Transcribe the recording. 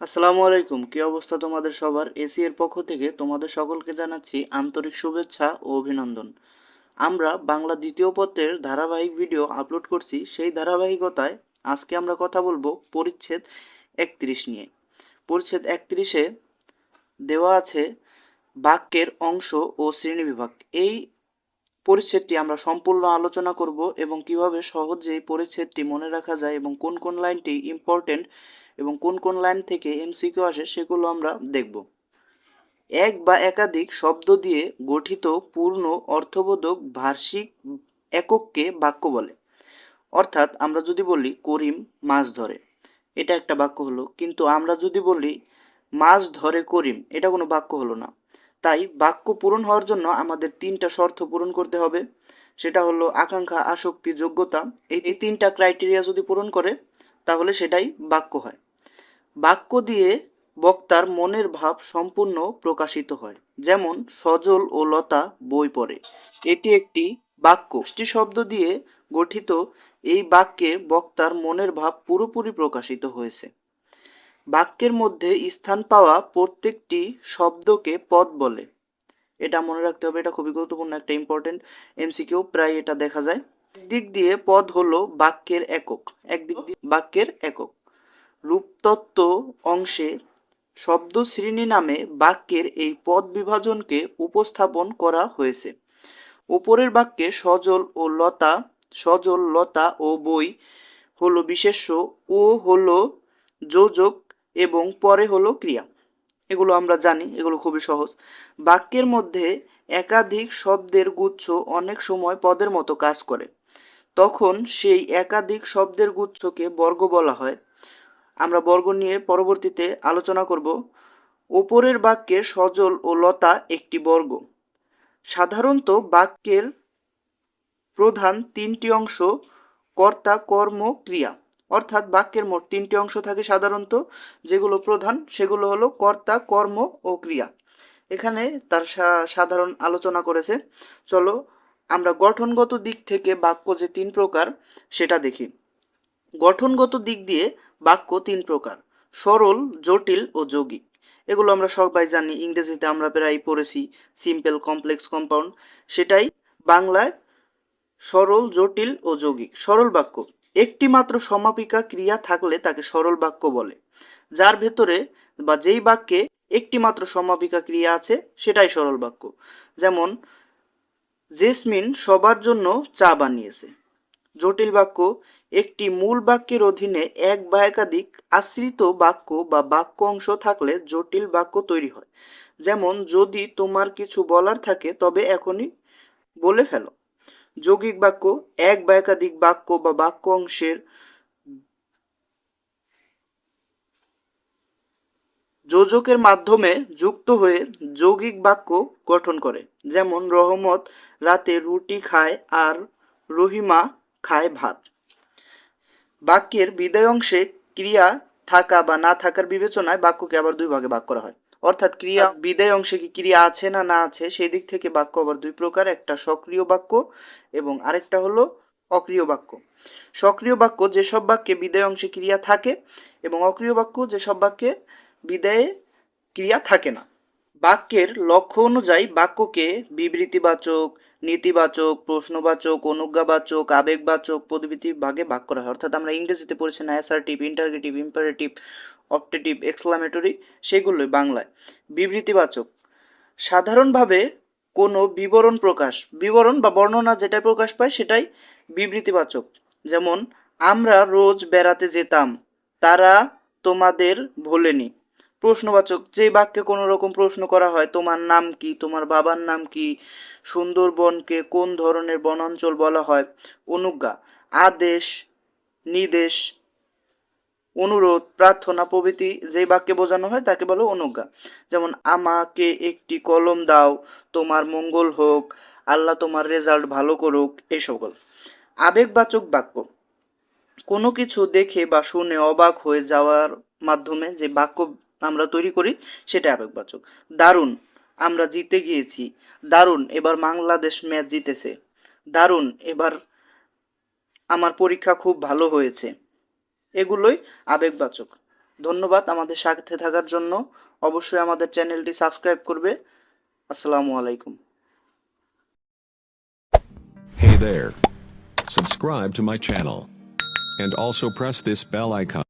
আসসালামু আলাইকুম। কি অবস্থা তোমাদের সবার? এসি এর পক্ষ থেকে তোমাদের সকলকে জানাচ্ছি আন্তরিক শুভেচ্ছা ও অভিনন্দন। আমরা বাংলা দ্বিতীয় পত্রের ধারাবাহিক ভিডিও আপলোড করছি। সেই ধারাবাহিকতায় আজকে আমরা কথা বলব পরিচ্ছেদ একত্রিশ নিয়ে। পরিচ্ছেদ একত্রিশে দেওয়া আছে বাক্যের অংশ ও শ্রেণীবিভাগ এই পরিচ্ছেদটি আমরা সম্পূর্ণ আলোচনা করব এবং কীভাবে সহজে এই পরিচ্ছেদটি মনে রাখা যায় এবং কোন কোন লাইনটি ইম্পর্টেন্ট এবং কোন কোন লাইন থেকে এমসিকিউ আসে সেগুলো আমরা দেখব। এক বা একাধিক শব্দ দিয়ে গঠিত পূর্ণ অর্থবোধক ভার্ষিক একককে বাক্য বলে। অর্থাৎ আমরা যদি বলি করিম মাছ ধরে, এটা একটা বাক্য হলো। কিন্তু আমরা যদি বলি মাছ ধরে করিম, এটা কোনো বাক্য হলো না। তাই বাক্য পূরণ হওয়ার জন্য আমাদের তিনটা শর্ত পূরণ করতে হবে। সেটা হলো আকাঙ্ক্ষা, আসক্তি, যোগ্যতা। এই তিনটা ক্রাইটেরিয়া যদি পূরণ করে, তাহলে সেটাই বাক্য হয়। বাক্য দিয়ে বক্তার মনের ভাব সম্পূর্ণ প্রকাশিত হয়। যেমন, সজল ও লতা বই পড়ে। এটি একটি বাক্য। একটি শব্দ দিয়ে গঠিত এই বাক্যে বক্তার মনের ভাব পুরোপুরি প্রকাশিত হয়েছে। বাক্যের মধ্যে স্থান পাওয়া প্রত্যেকটি শব্দকে পদ বলে। এটা মনে রাখতে হবে, এটা খুবই গুরুত্বপূর্ণ, একটা ইম্পর্টেন্ট এমসিকিউ প্রায় এটা দেখা যায়। দিক দিয়ে পদ হলো বাক্যের একক। একদিক দিয়ে বাক্যের একক। রূপতত্ত্ব অংশে শব্দ শ্রেণি নামে বাক্যের এই পদ বিভাজনকে উপস্থাপন করা হয়েছে। উপরের বাক্যে সজল ও লতা, সজল, লতা ও বই হলো বিশেষ্য, ও হলো যোজক এবং পরে হলো ক্রিয়া। এগুলো আমরা জানি, এগুলো খুবই সহজ। বাক্যের মধ্যে একাধিক শব্দের গুচ্ছ অনেক সময় পদের মতো কাজ করে। তখন সেই একাধিক শব্দের গুচ্ছকে বর্গ বলা হয়। আমরা বর্গ নিয়ে পরবর্তীতে আলোচনা করব। ওপরের বাক্যে সজল ও লতা একটি বর্গ। সাধারণত বাক্যের প্রধান তিনটি অংশ কর্তা, কর্ম, ক্রিয়া। অর্থাৎ বাক্যের মোট তিনটি অংশ থাকে সাধারণত। যেগুলো প্রধান, সেগুলো হলো কর্তা, কর্ম ও ক্রিয়া। এখানে তার সাধারণ আলোচনা করেছে। চলো আমরা গঠনগত দিক থেকে বাক্য যে তিন প্রকার, সেটা দেখি। গঠনগত দিক দিয়ে বাক্য তিন প্রকার, সরল, জটিল ও যৌগিক। এগুলো আমরা সবাই জানি, ইংরেজিতে আমরা প্রায় পড়েছি সিম্পল কমপ্লেক্স কম্পাউন্ড সেটাই বাংলায় সরল, জটিল ও যৌগিক। সরল বাক্য, একটি মাত্র সমাপিকা ক্রিয়া থাকলে তাকে সরল বাক্য বলে। যার ভেতরে বা যেই বাক্যে একটি মাত্র সমাপিকা ক্রিয়া আছে, সেটাই সরল বাক্য। যেমন, জেসমিন সবার জন্য চা বানিয়েছে। জটিল বাক্য একটি মূল বাক্যের অধীনে এক বা একাধিক আশ্রিত বাক্য বা বাক্য অংশ থাকলে জটিল বাক্য তৈরি হয়। যেমন, যদি তোমার কিছু বলার থাকে, তবে এখনই বলে ফেলো। যৌগিক বাক্য, এক বা একাধিক বাক্য বা বাক্য অংশের যোজকের মাধ্যমে যুক্ত হয়ে যৌগিক বাক্য গঠন করে। যেমন, রহমত রাতে রুটি খায় আর রহিমা খায় ভাত। বাক্যের বিদায় অংশে ক্রিয়া থাকা বা না থাকার বিবেচনায় বাক্যকে আবার দুই ভাগে ভাগ করা হয়। অর্থাৎ ক্রিয়া বিদায় অংশে কি ক্রিয়া আছে না না আছে সেই দিক থেকে বাক্য আবার দুই প্রকার একটা সক্রিয় বাক্য এবং আরেকটা হলো অক্রিয় বাক্য। সক্রিয় বাক্য যেসব বাক্যে বিদায় অংশে ক্রিয়া থাকে এবং অক্রিয় বাক্য যেসব বাক্যে বিদায়ে ক্রিয়া থাকে না। বাক্যের লক্ষ্য অনুযায়ী বাক্যকে বিবৃতিবাচক নীতিবাচক, প্রশ্নবাচক, অনুজ্ঞাবাচক, আবেগবাচক পদবৃত্তি ভাগে ভাগ করা হয়। অর্থাৎ আমরা ইংরেজিতে পড়েছি না assertive interrogative imperative optative exclamatory সেগুলোই বাংলায়। বিবৃতিবাচক। সাধারণভাবে কোনো বিবরণ প্রকাশ, বিবরণ বা বর্ণনা যেটা প্রকাশ পায় সেটাই বিবৃতিবাচক। যেমন, আমরা রোজ বেড়াতে যেতাম, তারা তোমাদের ভোলেনি। প্রশ্নবাচক, যে বাক্যে কোনো রকম প্রশ্ন করা হয়, তোমার নাম কি? তোমার বাবার নাম কি? সুন্দরবনকে কোন ধরনের বনাঞ্চল বলা হয়? অনুজ্ঞা, আদেশ, নির্দেশ, অনুরোধ, প্রার্থনা, প্রভৃতি যে বাক্যে বোঝানো হয় তাকে বলো অনুজ্ঞা। যেমন, আমাকে একটি কলম দাও, তোমার মঙ্গল হোক, আল্লাহ তোমার রেজাল্ট ভালো করুক এই সকল। আবেগবাচক বাক্য। কোনো কিছু দেখে বা শুনে অবাক হয়ে যাওয়ার মাধ্যমে যে বাক্য আমরা তৈরি করি, সেটা আবেগবাচক। দারুণ, আমরা জিতে গিয়েছি। দারুণ, এবার বাংলাদেশ ম্যাচ জিতেছে। দারুণ, এবার আমার পরীক্ষা খুব ভালো হয়েছে। এগুলোই আবেগবাচক। ধন্যবাদ আমাদের সাথে থাকার জন্য। অবশ্যই আমাদের চ্যানেলটি সাবস্ক্রাইব করবে। আসসালামু আলাইকুম। Hey there. Subscribe to my channel. And also press this bell icon.